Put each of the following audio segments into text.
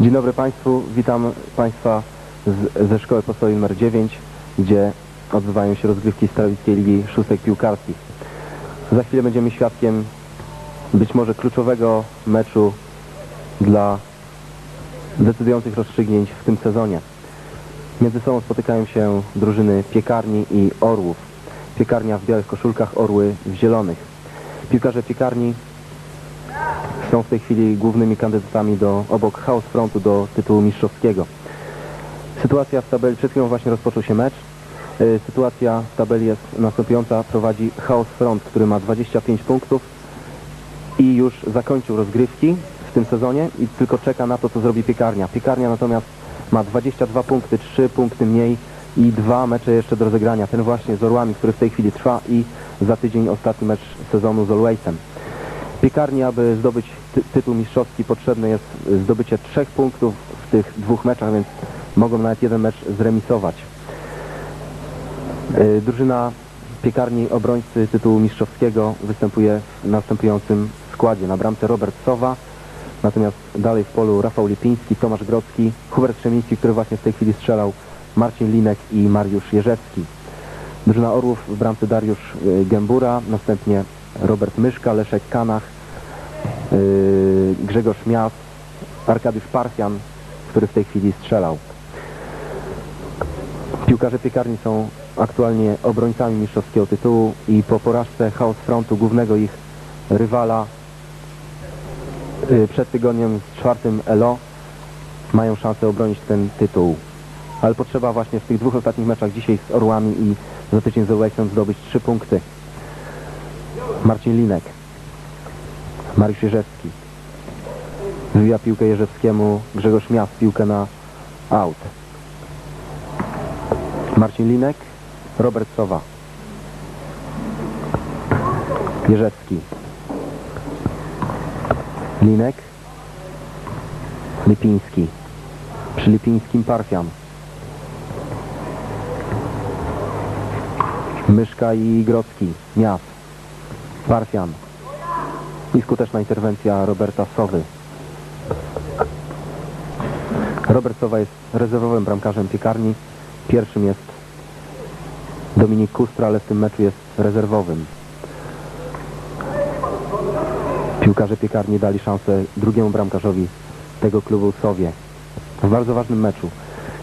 Dzień dobry Państwu, witam Państwa z, ze szkoły podstawowej nr 9, gdzie odbywają się rozgrywki Starowiejskiej Ligi Szóstek Piłkarskich. Za chwilę będziemy świadkiem być może kluczowego meczu dla decydujących rozstrzygnięć w tym sezonie. Między sobą spotykają się drużyny Piekarni i Orłów. Piekarnia w białych koszulkach, Orły w zielonych. Piłkarze Piekarni są w tej chwili głównymi kandydatami do, obok House Frontu do tytułu mistrzowskiego. Sytuacja w tabeli, przed chwilą właśnie rozpoczął się mecz. Y, Sytuacja w tabeli jest następująca. Prowadzi House Front, który ma 25 punktów i już zakończył rozgrywki w tym sezonie i tylko czeka na to, co zrobi Piekarnia. Piekarnia natomiast ma 22 punkty, 3 punkty mniej i dwa mecze jeszcze do rozegrania. Ten właśnie z Orłami, który w tej chwili trwa i za tydzień ostatni mecz sezonu z Alwaysem. Piekarni, aby zdobyć ty tytuł mistrzowski potrzebne jest zdobycie trzech punktów w tych dwóch meczach, więc mogą nawet jeden mecz zremisować. Yy, Drużyna Piekarni obrońcy tytułu mistrzowskiego występuje w następującym składzie. Na bramce Robert Sowa, natomiast dalej w polu Rafał Lipiński, Tomasz Grodzki, Hubert Krzemiński, który właśnie w tej chwili strzelał, Marcin Linek i Mariusz Jerzewski. Drużyna Orłów w bramce Dariusz yy, Gębura, następnie Robert Myszka, Leszek Kanach, yy, Grzegorz Mias, Arkadiusz Parfian, który w tej chwili strzelał. Piłkarze piekarni są aktualnie obrońcami mistrzowskiego tytułu i po porażce Chaos Frontu, głównego ich rywala yy, przed tygodniem z czwartym ELO mają szansę obronić ten tytuł. Ale potrzeba właśnie w tych dwóch ostatnich meczach dzisiaj z Orłami i za tydzień z Ołejsem zdobyć trzy punkty. Marcin Linek. Mariusz Jerzewski. Wywija piłkę Jerzewskiemu. Grzegorz Miast piłkę na aut. Marcin Linek. Robert Sowa. Jerzewski. Linek. Lipiński. Przy Lipińskim Parfian. Myszka i Grodzki. Miast. Parfian. I skuteczna interwencja Roberta Sowy. Robert Sowa jest rezerwowym bramkarzem piekarni. Pierwszym jest Dominik Kustra, ale w tym meczu jest rezerwowym. Piłkarze piekarni dali szansę drugiemu bramkarzowi tego klubu Sowie. W bardzo ważnym meczu.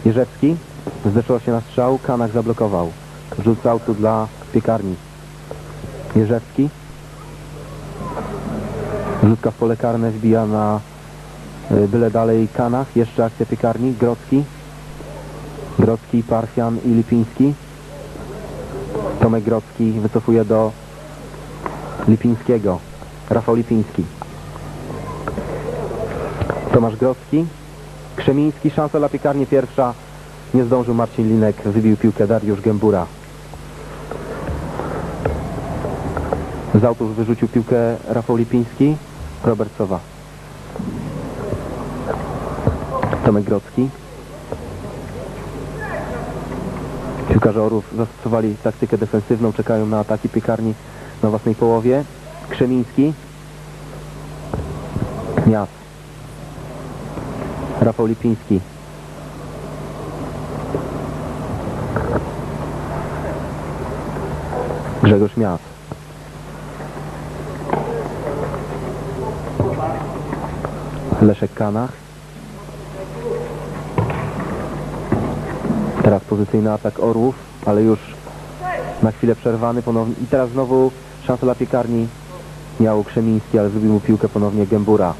Jerzewski zdecydował się na strzał, Kanak zablokował. Rzucał tu dla piekarni. Jerzewski. Rzutka w pole karne wbija na y, byle dalej Kanach. Jeszcze akcja piekarni. Grodzki. Grodzki, Parfian i Lipiński. Tomek Grodzki wycofuje do Lipińskiego. Rafał Lipiński. Tomasz Grodzki. Krzemiński. Szansa dla piekarni pierwsza. Nie zdążył Marcin Linek. Wybił piłkę Dariusz Gębura. Z autów wyrzucił piłkę Rafał Lipiński, Robert Sowa. Tomek Grodzki. Piłkarze Orłów zastosowali taktykę defensywną, czekają na ataki piekarni na własnej połowie. Krzemiński. Mias. Rafał Lipiński. Grzegorz Mias. Leszek Kanach. Teraz pozycyjny atak Orłów, ale już na chwilę przerwany ponownie. I teraz znowu szansa dla piekarni miał Krzemiński, ale zrobił mu piłkę ponownie Gębura.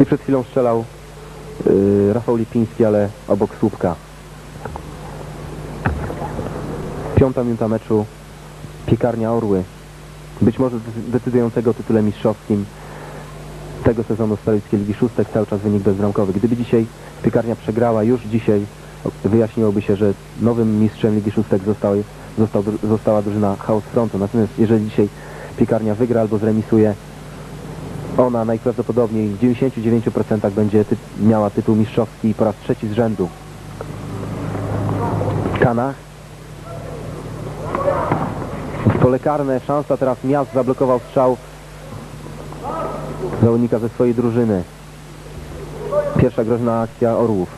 I przed chwilą strzelał yy, Rafał Lipiński, ale obok słupka. Piąta minuta meczu. Piekarnia Orły. Być może decydującego o tytule mistrzowskim tego sezonu Starowiejskiej Ligi Szóstek cały czas wynik bezbramkowy. Gdyby dzisiaj Piekarnia przegrała już dzisiaj, wyjaśniłoby się, że nowym mistrzem Ligi Szóstek został, został, została drużyna House Frontu. Natomiast jeżeli dzisiaj Piekarnia wygra albo zremisuje, ona najprawdopodobniej w 99% będzie ty miała tytuł mistrzowski po raz trzeci z rzędu. Kanach. Pole karne szansa teraz Miast zablokował strzał zawodnika ze swojej drużyny. Pierwsza groźna akcja Orłów.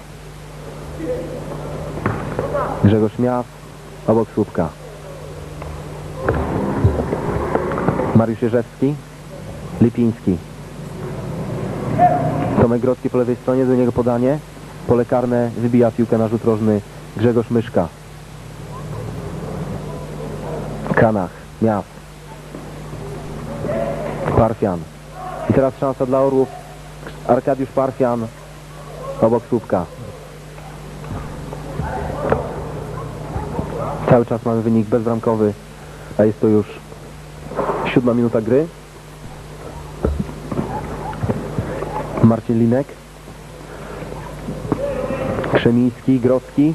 Grzegorz Miast obok słupka. Mariusz Jerzewski, Lipiński. Tomek Grodzki po lewej stronie, do niego podanie. Pole karne wybija piłkę na rzut rożny Grzegorz Myszka. Kanach, Miast. Parfian. I teraz szansa dla Orłów. Arkadiusz Parfian obok słupka. Cały czas mamy wynik bezbramkowy, a jest to już siódma minuta gry. Marcin Linek. Krzemiński, Grodzki.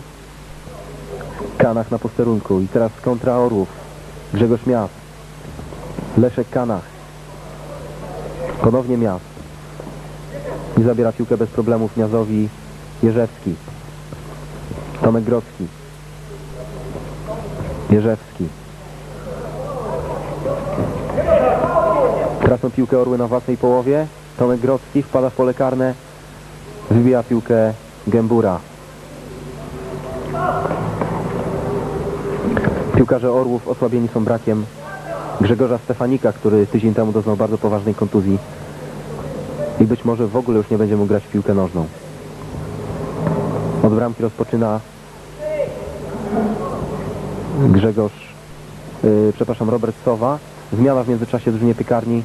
Kanach na posterunku. I teraz kontra Orłów. Grzegorz Miast. Leszek Kanach. Ponownie Miast. I zabiera piłkę bez problemów Miazowi Jerzewski. Tomek Grodzki. Jerzewski. Tracą piłkę Orły na własnej połowie. Tomek Grodzki wpada w pole karne. Wybija piłkę Gębura. Piłkarze Orłów osłabieni są brakiem Grzegorza Stefanika, który tydzień temu doznał bardzo poważnej kontuzji i być może w ogóle już nie będzie mógł grać w piłkę nożną. Od bramki rozpoczyna Grzegorz, yy, przepraszam, Robert Sowa. Zmiana w międzyczasie drużynie piekarni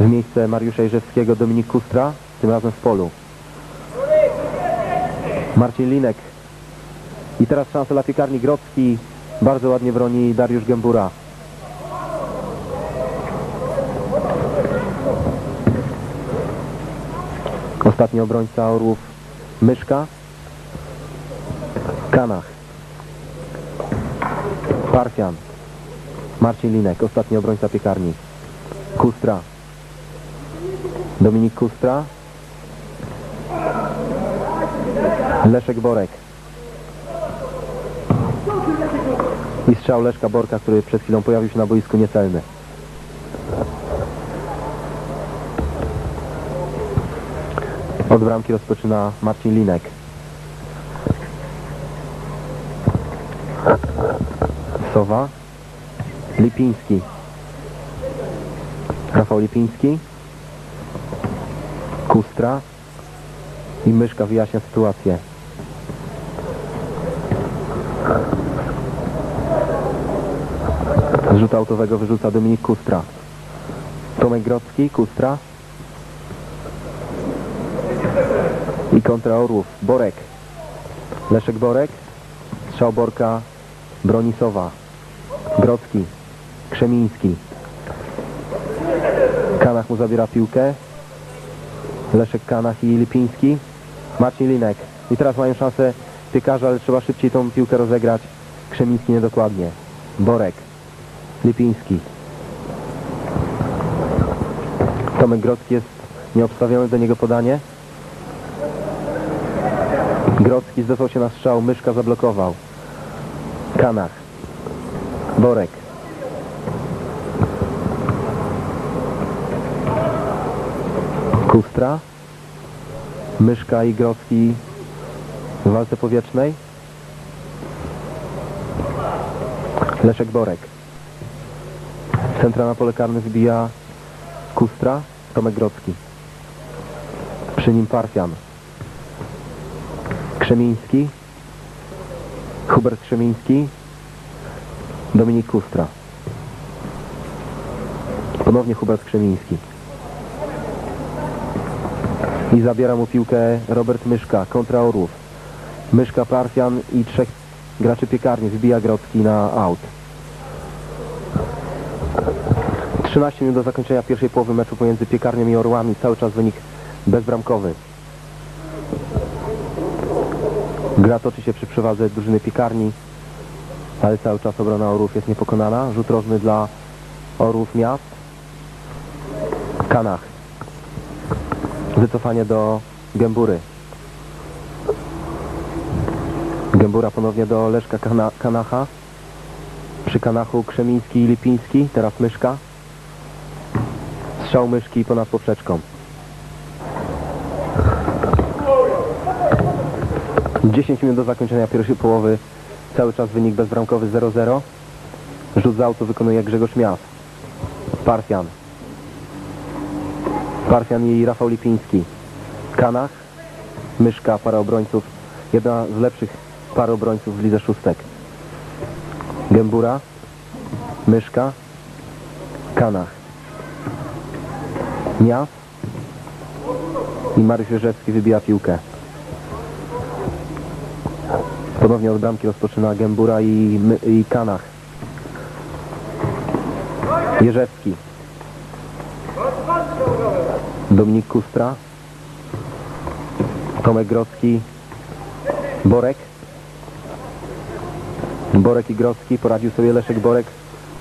w miejsce Mariusza Jerzewskiego Dominik Kustra, tym razem w polu. Marcin Linek. I teraz szansa dla piekarni Grodzki. Bardzo ładnie broni Dariusz Gębura. Ostatni obrońca Orłów Myszka. Kanach. Parfian. Marcin Linek, ostatni obrońca piekarni. Kustra. Dominik Kustra. Leszek Borek. I strzał Leszka Borka, który przed chwilą pojawił się na boisku niecelny. Od bramki rozpoczyna Marcin Linek. Sowa. Lipiński. Rafał Lipiński. Kustra. I Myszka wyjaśnia sytuację. Z rzutu autowego wyrzuca Dominik Kustra. Tomek Grodzki, Kustra. I kontra Orłów. Borek. Leszek Borek. Strzał Borka. Bronisowa. Grodzki. Krzemiński. Kanach mu zabiera piłkę. Leszek Kanach i Lipiński. Marcin Linek. I teraz mają szansę piekarza, ale trzeba szybciej tą piłkę rozegrać. Krzemiński niedokładnie. Borek. Lipiński. Tomek Grodzki jest nieobstawiony do niego podanie. Grodzki zdecydał się na strzał, Myszka zablokował. Kanach. Borek. Kustra. Myszka i Grodzki w walce powietrznej. Leszek Borek. Centra na pole karne wybija Kustra, Tomek Grodzki. Przy nim Parfian. Krzemiński. Hubert Krzemiński. Dominik Kustra. Ponownie Hubert Krzemiński. I zabiera mu piłkę Robert Myszka kontra Orłów. Myszka, Parfian i trzech graczy piekarni. Wybija Grodzki na aut. 13 minut do zakończenia pierwszej połowy meczu pomiędzy Piekarnią i Orłami. Cały czas wynik bezbramkowy. Gra toczy się przy przewadze drużyny Piekarni, ale cały czas obrona Orłów jest niepokonana. Rzut rożny dla Orłów Miast. Kanach. Wycofanie do Gębury. Gębura ponownie do Leszka Kana Kanacha. Przy Kanachu Krzemiński i Lipiński. Teraz Myszka. Strzał myszki ponad poprzeczką. 10 minut do zakończenia pierwszej połowy. Cały czas wynik bezbramkowy 0-0. Rzut z autu wykonuje Grzegorz Mias. Parfian. Parfian i Rafał Lipiński. Kanach. Myszka, para obrońców. Jedna z lepszych par obrońców w lidze szóstek. Gębura. Myszka. Kanach. Mias. I Mariusz Jerzewski wybija piłkę. Ponownie od bramki rozpoczyna Gębura i, i Kanach. Jerzewski. Dominik Kustra. Tomek Grodzki. Borek. Borek i Grodzki. Poradził sobie Leszek Borek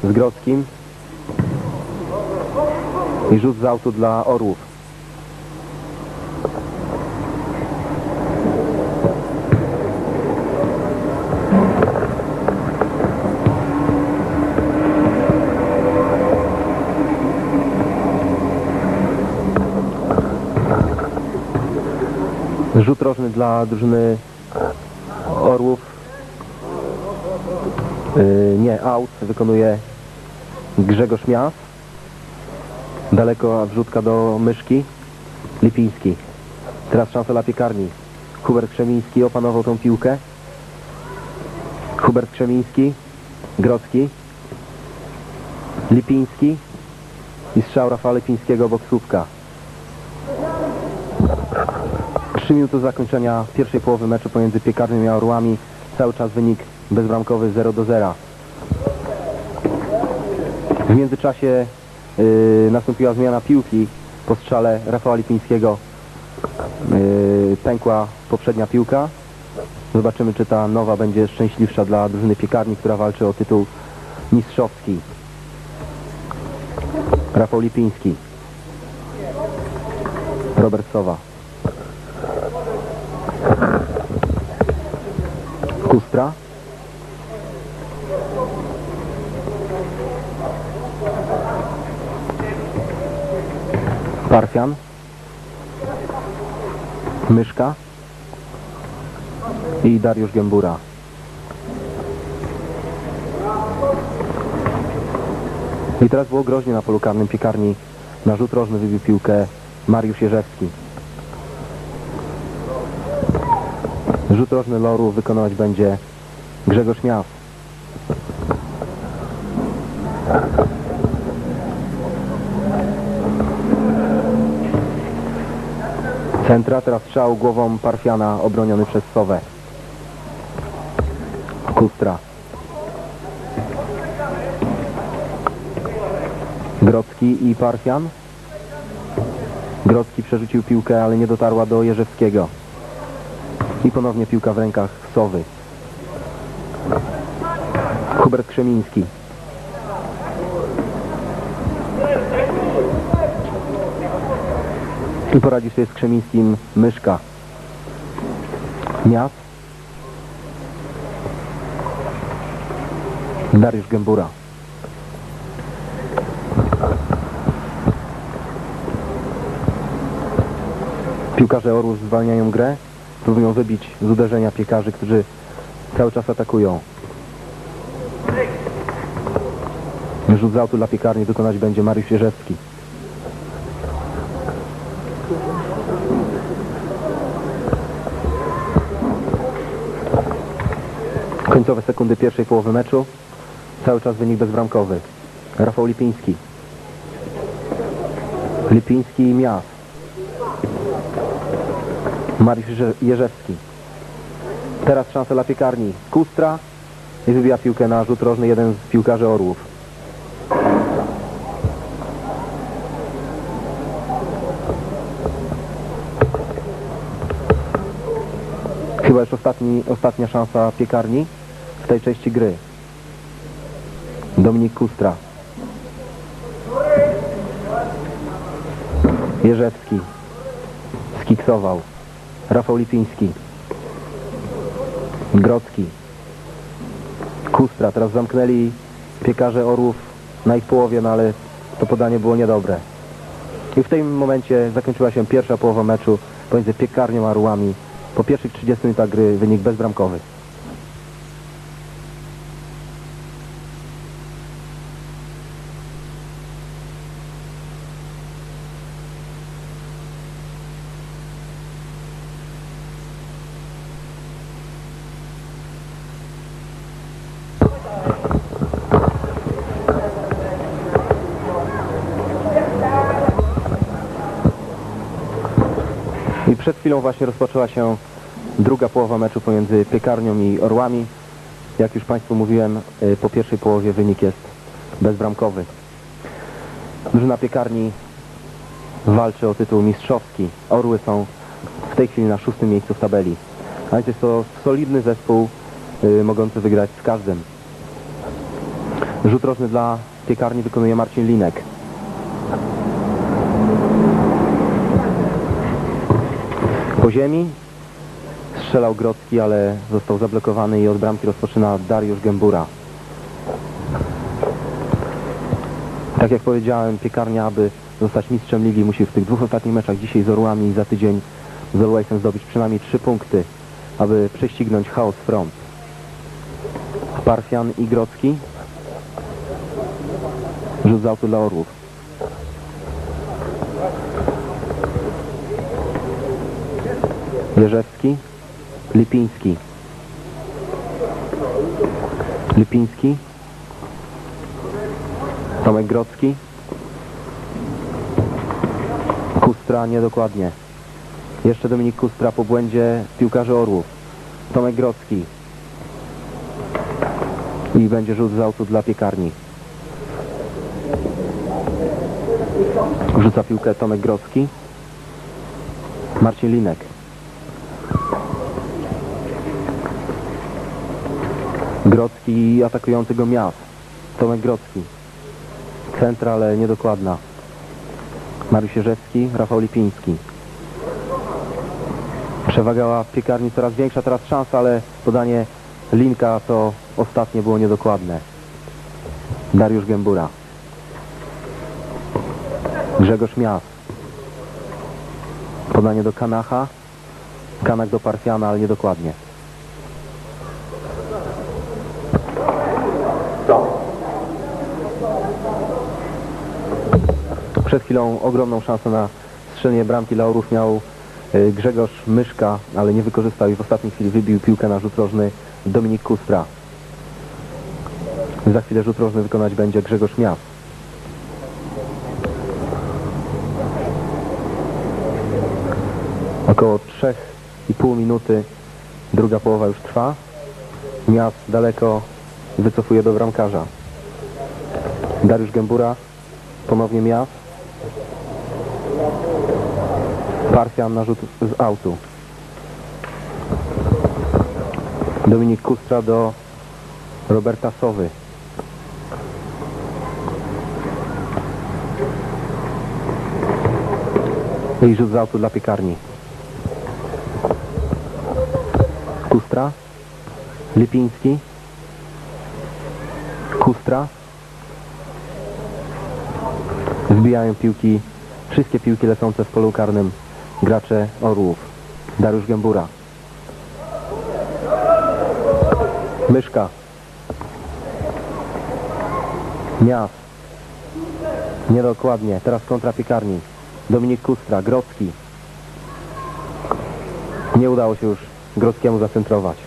z Grodzkim. I rzut z autu dla Orłów. Rzut rożny dla drużyny Orłów. Yy, nie, out wykonuje Grzegorz Mias. Daleko wrzutka do myszki. Lipiński. Teraz szansa dla piekarni. Hubert Krzemiński opanował tą piłkę. Hubert Krzemiński. Grodzki. Lipiński. I strzał Rafała Lipińskiego obok słupka. 3 minuty zakończenia pierwszej połowy meczu pomiędzy Piekarnym a Orłami. Cały czas wynik bezbramkowy 0 do 0. W międzyczasie yy, nastąpiła zmiana piłki po strzale Rafała Lipińskiego. Yy, pękła poprzednia piłka. Zobaczymy, czy ta nowa będzie szczęśliwsza dla drużyny Piekarni, która walczy o tytuł mistrzowski. Rafał Lipiński. Robert Sowa. Kustra. Parfian. Myszka. I Dariusz Gębura. I teraz było groźnie na polu karnym piekarni. Na rzut rożny wybił piłkę Mariusz Jerzewski. Rzut rożny loru wykonywać będzie Grzegorz Mias. Centra, teraz strzał głową Parfiana obroniony przez Sowę. Kustra. Grodzki i Parfian. Grodzki przerzucił piłkę, ale nie dotarła do Jerzewskiego. I ponownie piłka w rękach Sowy. Hubert Krzemiński. I poradzi sobie z Krzemińskim Myszka. Mias. Dariusz Gębura. Piłkarze Orłów zwalniają grę. Próbują wybić z uderzenia piekarzy, którzy cały czas atakują. Rzut z autu dla piekarni wykonać będzie Mariusz Jerzewski. Końcowe sekundy pierwszej połowy meczu. Cały czas wynik bezbramkowy. Rafał Lipiński. Lipiński i Mias. Mariusz Jerze- Jerzewski. Teraz szansa dla piekarni. Kustra i wybija piłkę na rzut rożny jeden z piłkarzy Orłów. Chyba już ostatni, ostatnia szansa piekarni w tej części gry. Dominik Kustra. Jerzewski. Skiksował. Rafał Lipiński. Grodzki. Kustra. Teraz zamknęli piekarze Orłów na ich połowie, no ale to podanie było niedobre. I w tym momencie zakończyła się pierwsza połowa meczu pomiędzy Piekarnią a Orłami. Po pierwszych 30 minutach gry wynik bezbramkowy. Przed chwilą właśnie rozpoczęła się druga połowa meczu pomiędzy Piekarnią i Orłami. Jak już Państwu mówiłem, y, po pierwszej połowie wynik jest bezbramkowy. Drużyna Piekarni walczy o tytuł mistrzowski. Orły są w tej chwili na szóstym miejscu w tabeli. A więc jest to solidny zespół y, mogący wygrać z każdym. Rzut rożny dla Piekarni wykonuje Marcin Linek. Po ziemi strzelał Grodzki, ale został zablokowany i od bramki rozpoczyna Dariusz Gębura. Tak jak powiedziałem, piekarnia, aby zostać mistrzem ligi, musi w tych dwóch ostatnich meczach, dzisiaj z Orłami i za tydzień z Alwaysem zdobyć przynajmniej trzy punkty, aby prześcignąć chaos front. Parfian i Grodzki. Rzut z autu dla Orłów. Jerzewski, Lipiński. Lipiński. Tomek Grodzki. Kustra niedokładnie. Jeszcze Dominik Kustra po błędzie piłkarzy Orłów. Tomek Grodzki. I będzie rzut z autu dla piekarni. Wrzuca piłkę Tomek Grodzki. Marcin Linek. Grodzki i atakujący go miast. Tomek Grodzki. Centra, ale niedokładna. Mariusz Jerzewski, Rafał Lipiński. Przewaga piekarni coraz większa, teraz szansa, ale podanie Linka to ostatnie było niedokładne. Dariusz Gębura. Grzegorz Miast. Podanie do Kanacha. Kanak do Parfiana, ale niedokładnie. Przed chwilą ogromną szansę na strzelenie bramki Laurów miał y, Grzegorz Myszka, ale nie wykorzystał i w ostatniej chwili wybił piłkę na rzut rożny Dominik Kustra. Za chwilę rzut rożny wykonać będzie Grzegorz Miast. Około 3,5 minuty druga połowa już trwa. Miast daleko wycofuje do bramkarza. Dariusz Gębura, ponownie Miast. Parfian na rzut z autu. Dominik Kustra do Roberta Sowy. I rzut z autu dla piekarni. Kustra. Lipiński. Kustra. Wbijają piłki, wszystkie piłki lecące w polu karnym gracze Orłów. Dariusz Gębura. Myszka. Miast. Niedokładnie. Teraz kontra piekarni. Dominik Kustra. Grodzki. Nie udało się już Grodzkiemu zacentrować.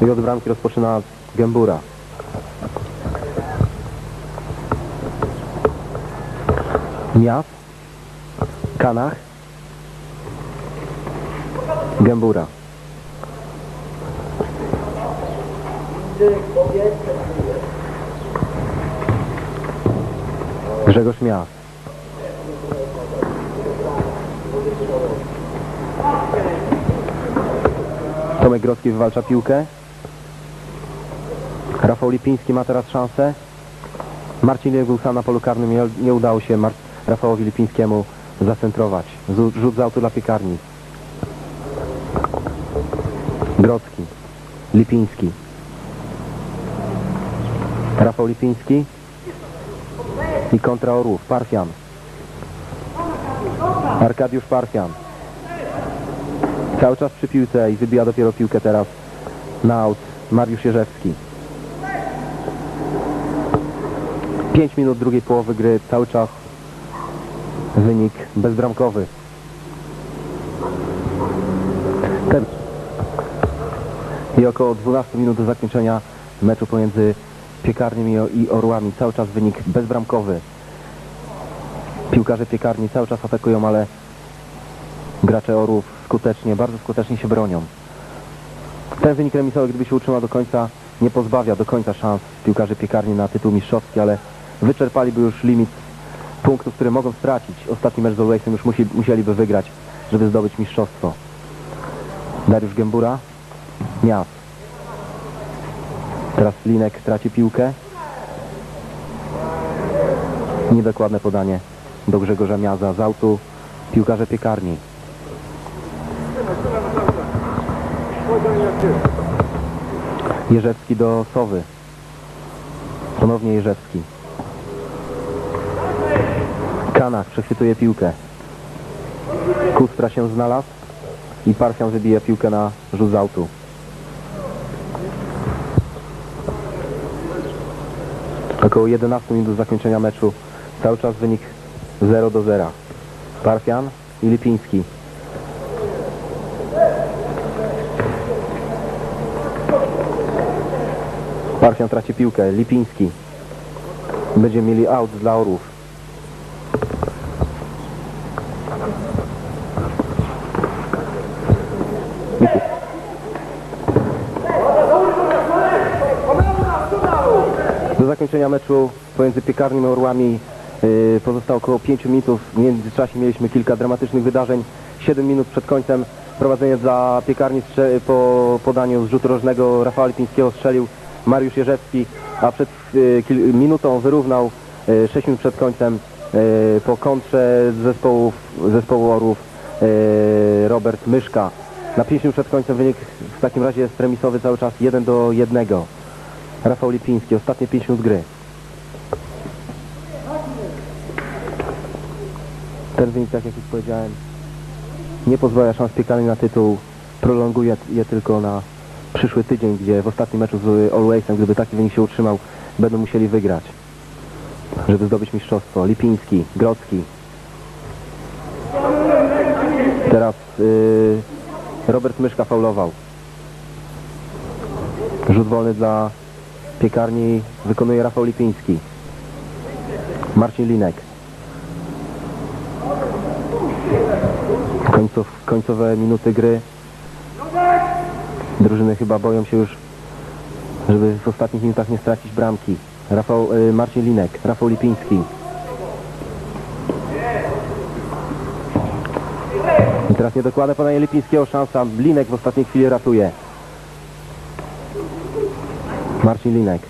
I od bramki rozpoczyna Gębura. Miast. Kanach. Gębura. Grzegorz Miast. Tomek Grodzki wywalcza piłkę. Rafał Lipiński ma teraz szansę. Marcin był sam na polu karnym. Nie, nie udało się Mar Rafałowi Lipińskiemu zacentrować. Zu- Rzut z autu dla piekarni. Grodzki. Lipiński. Rafał Lipiński. I kontra Orłów. Parfian. Arkadiusz Parfian. Cały czas przy piłce i wybija dopiero piłkę teraz na aut Mariusz Jerzewski. 5 minut drugiej połowy gry, cały czas wynik bezbramkowy. Ten. I około 12 minut do zakończenia meczu pomiędzy Piekarniem i, Orłami. Cały czas wynik bezbramkowy. Piłkarze Piekarni cały czas atakują, ale gracze Orłów skutecznie, bardzo skutecznie się bronią. Ten wynik remisowy, gdyby się utrzymał do końca, nie pozbawia do końca szans piłkarzy Piekarni na tytuł mistrzowski, ale wyczerpaliby już limit punktów, które mogą stracić. Ostatni mecz z Alwaysem już musi, musieliby wygrać, żeby zdobyć mistrzostwo. Dariusz Gębura, Mias. Teraz Linek traci piłkę. Niedokładne podanie do Grzegorza Miaza z autu piłkarze piekarni. Jerzewski do Sowy. Ponownie Jerzewski. Kanach przechwytuje piłkę. Kustra się znalazł i Parfian wybija piłkę na rzut z autu. Około 11 minut do zakończenia meczu. Cały czas wynik 0 do 0. Parfian i Lipiński. Parfian traci piłkę. Lipiński. Będziemy mieli out dla Orłów. Miku. Do zakończenia meczu pomiędzy Piekarnią Orłami yy, pozostało około 5 minut. W międzyczasie mieliśmy kilka dramatycznych wydarzeń. 7 minut przed końcem prowadzenie dla Piekarni po podaniu z rzutu rożnego Rafała Lipińskiego strzelił Mariusz Jerzewski, a przed kil- minutą wyrównał yy, 6 minut przed końcem po kontrze z zespołów, zespołu Orłów Robert Myszka. Na 5 minut przed końcem wynik w takim razie jest remisowy cały czas 1 do 1. Rafał Lipiński, ostatnie 5 minut gry. Ten wynik, tak jak już powiedziałem, nie pozwala szans piekarni na tytuł. Prolonguje je tylko na przyszły tydzień, gdzie w ostatnim meczu z Alwaysem, gdyby taki wynik się utrzymał, będą musieli wygrać, żeby zdobyć mistrzostwo. Lipiński, Grodzki. Teraz yy, Robert Myszka faulował. Rzut wolny dla piekarni wykonuje Rafał Lipiński. Marcin Linek. Końcow, końcowe minuty gry. Drużyny chyba boją się już, żeby w ostatnich minutach nie stracić bramki. Rafał, y, Marcin Linek, Rafał Lipiński. I teraz niedokładne podanie Lipińskiego, szansa. Linek w ostatniej chwili ratuje. Marcin Linek.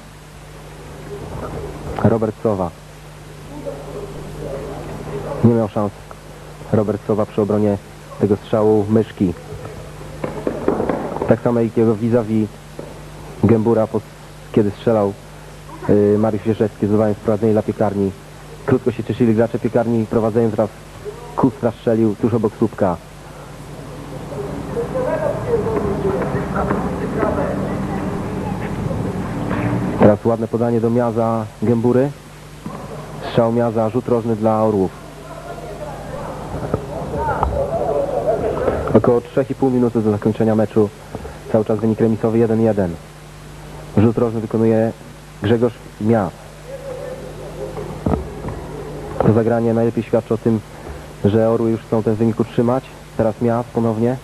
Robert Sowa. Nie miał szans Robert Sowa przy obronie tego strzału myszki. Tak samo jak jego vis-a-vis Gębura, kiedy strzelał yy, Mariusz Jerzewski, zdobywając prowadzenie dla piekarni. Krótko się cieszyli gracze piekarni, prowadzając teraz Kustra strzelił tuż obok słupka. Teraz ładne podanie do Miaza Gębury. Strzał Miaza, rzut rożny dla Orłów. Około 3,5 minuty do zakończenia meczu. Cały czas wynik remisowy 1-1. Rzut rożny wykonuje Grzegorz Miaz. To zagranie najlepiej świadczy o tym, że Orły już chcą ten wynik utrzymać. Teraz Miaz ponownie.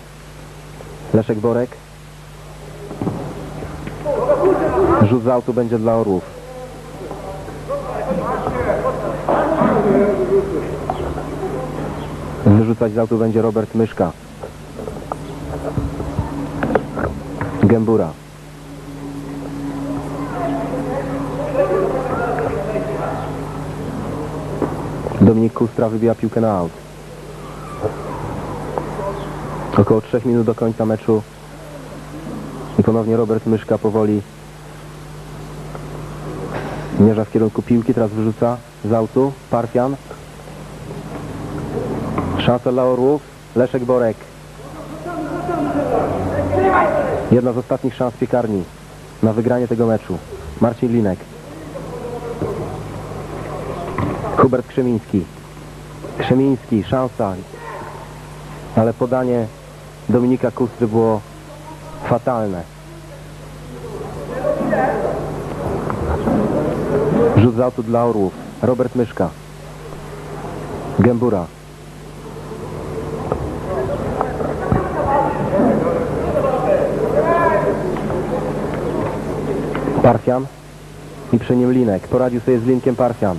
Leszek Borek. Rzut z autu będzie dla Orłów. Wyrzucać z autu będzie Robert Myszka. Gębura. Dominik Kustra wybija piłkę na aut. Około 3 minut do końca meczu. I ponownie Robert Myszka powoli zmierza w kierunku piłki, teraz wyrzuca z autu. Parfian. Szansa dla Orłów. Leszek Borek. Jedna z ostatnich szans piekarni na wygranie tego meczu. Marcin Linek. Hubert Krzemiński. Krzemiński, szansa. Ale podanie Dominika Kustry było fatalne. Z autu dla Orłów. Robert Myszka. Gębura. Parfian i przy nim Linek. Poradził sobie z Linkiem Parfian.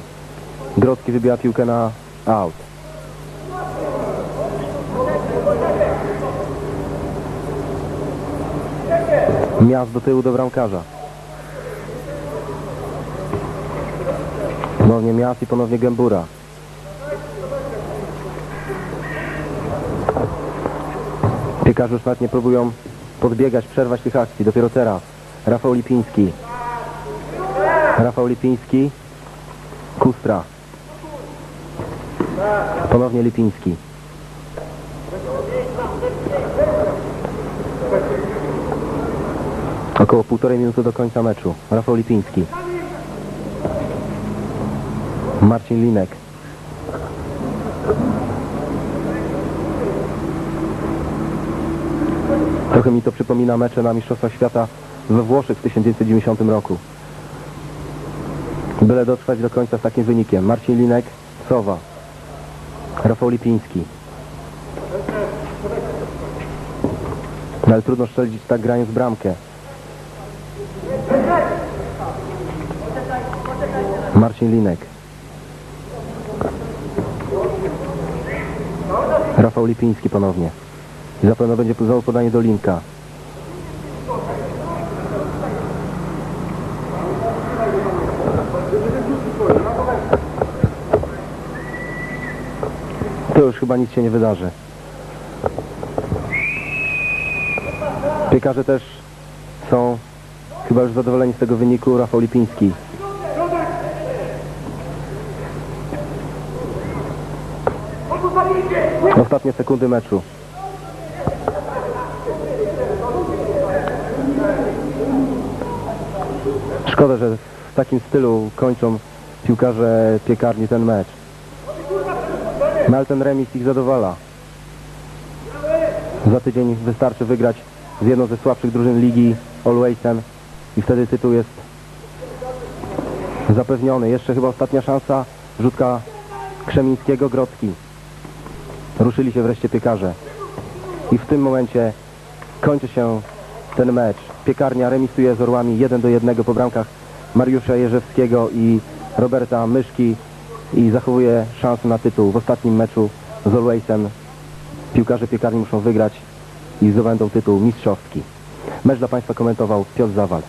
Grodzki wybiła piłkę na out. Miast do tyłu do bramkarza. Ponownie Miast i ponownie Gębura. Piekarze już nawet nie próbują podbiegać, przerwać tych akcji. Dopiero teraz. Rafał Lipiński. Rafał Lipiński. Kustra. Ponownie Lipiński. Około półtorej minuty do końca meczu. Rafał Lipiński. Marcin Linek. Trochę mi to przypomina mecze na Mistrzostwach Świata we Włoszech w 1990 roku. Byle dotrwać do końca z takim wynikiem. Marcin Linek, Sowa. Rafał Lipiński. No ale trudno strzelić tak grając bramkę. Marcin Linek. Rafał Lipiński ponownie. Zapewne będzie znowu podanie do Linka. To już chyba nic się nie wydarzy. Piekarze też są chyba już zadowoleni z tego wyniku. Rafał Lipiński. Ostatnie sekundy meczu. Szkoda, że w takim stylu kończą piłkarze piekarni ten mecz. No ale ten remis ich zadowala. Za tydzień wystarczy wygrać z jedną ze słabszych drużyn ligi Alwaysem i wtedy tytuł jest zapewniony. Jeszcze chyba ostatnia szansa. Rzutka Krzemińskiego, Grodzki. Ruszyli się wreszcie piekarze. I w tym momencie kończy się ten mecz. Piekarnia remisuje z Orłami 1 do 1 po bramkach Mariusza Jerzewskiego i Roberta Myszki i zachowuje szansę na tytuł w ostatnim meczu z Alwaysem. Piłkarze piekarni muszą wygrać i zdobędą tytuł mistrzowski. Mecz dla Państwa komentował Piotr Zawal.